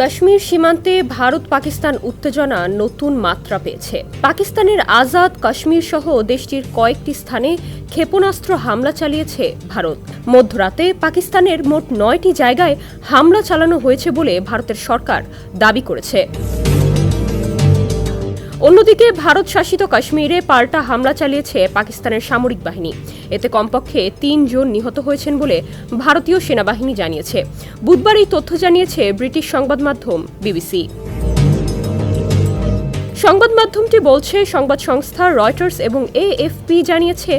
কাশ্মীর সীমান্তে ভারত পাকিস্তান উত্তেজনা নতুন মাত্রা পেয়েছে। পাকিস্তানের আজাদ কাশ্মীর সহ দেশটির কয়েকটি স্থানে ক্ষেপণাস্ত্র হামলা চালিয়েছে ভারত। মধ্যরাতে পাকিস্তানের মোট নয়টি জায়গায় হামলা চালানো হয়েছে বলে ভারতের সরকার দাবি করেছে। অন্যদিকে, ভারত শাসিত কাশ্মীরে পাল্টা হামলা চালিয়েছে পাকিস্তানের সামরিক বাহিনী। এতে কমপক্ষে তিনজন নিহত হয়েছেন বলে ভারতীয় সেনাবাহিনী জানিয়েছে। বুধবার এই তথ্য জানিয়েছে ব্রিটিশ সংবাদ মাধ্যম বিবিসি। সংবাদ মাধ্যমটি বলছে, সংবাদ সংস্থা রয়টার্স এবং এএফপি জানিয়েছে,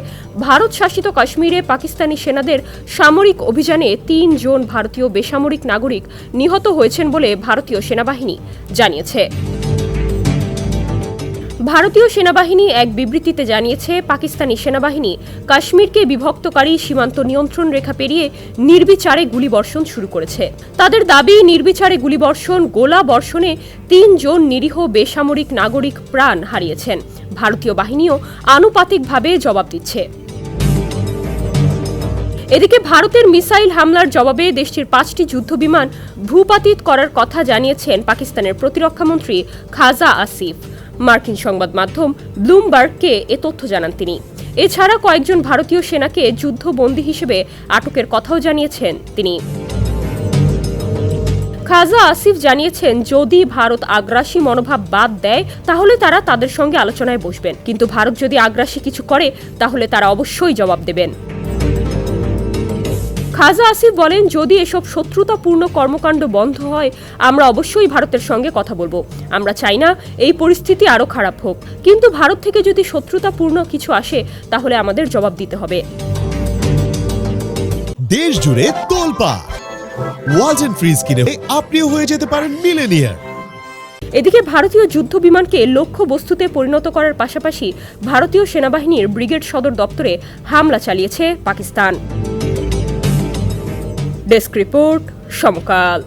ভারত শাসিত কাশ্মীরে পাকিস্তানি সেনাদের সামরিক অভিযানে তিনজন ভারতীয় বেসামরিক নাগরিক নিহত হয়েছেন বলে ভারতীয় সেনাবাহিনী জানিয়েছে। ভারতীয় সেনাবাহিনী এক বিবৃতিতে জানিয়েছে, পাকিস্তানি সেনাবাহিনী কাশ্মীরকে বিভক্তকারী সীমান্ত নিয়ন্ত্রণ রেখা পেরিয়ে নির্বিচারে গুলিবর্ষণ শুরু করেছে। তাদের দাবি, নির্বিচারে গুলিবর্ষণ, গোলা বর্ষণে তিনজন নিরীহ বেসামরিক নাগরিক প্রাণ হারিয়েছেন। ভারতীয় বাহিনীও আনুপাতিকভাবে জবাব দিচ্ছে। এদিকে ভারতের মিসাইল হামলার জবাবে দেশটির পাঁচটি যুদ্ধবিমান ভূপাতিত করার কথা জানিয়েছেন পাকিস্তানের প্রতিরক্ষামন্ত্রী খাজা আসিফ। মার্কিন সংবাদ মাধ্যম ব্লুমবার্গকে এ তথ্য জানান তিনি। এছাড়া কয়েকজন ভারতীয় সেনাকে যুদ্ধবন্দী হিসেবে আটকের কথাও জানিয়েছেন তিনি। খাজা আসিফ জানিয়েছেন, যদি ভারত আগ্রাসী মনোভাব বাদ দেয়, তাহলে তারা তাদের সঙ্গে আলোচনায় বসবেন। কিন্তু ভারত যদি আগ্রাসী কিছু করে, তাহলে তারা অবশ্যই জবাব দেবেন। খাজা আসিফ বলেন যদি এসব শত্রুতাপূর্ণ কর্মকাণ্ড বন্ধ হয় আমরা অবশ্যই ভারতের সঙ্গে কথা বলব। আমরা চাই না এই পরিস্থিতি আরও খারাপ হোক। কিন্তু ভারত থেকে যদি শত্রুতাপূর্ণ কিছু আসে তাহলে আমাদের জবাব দিতে হবে। দেশ জুড়ে তোলপা। ওয়ালটন ফ্রিজ কিনে আপনিও হয়ে যেতে পারেন মিলেনিয়ার। এদিকে ভারতীয় যুদ্ধ বিমানকে লক্ষ্য বস্তুতে পরিণত করার পাশাপাশি ভারতীয় সেনাবাহিনীর ব্রিগেড সদর দপ্তরে হামলা চালিয়েছে পাকিস্তান। ডেস্ক রিপোর্ট সমকাল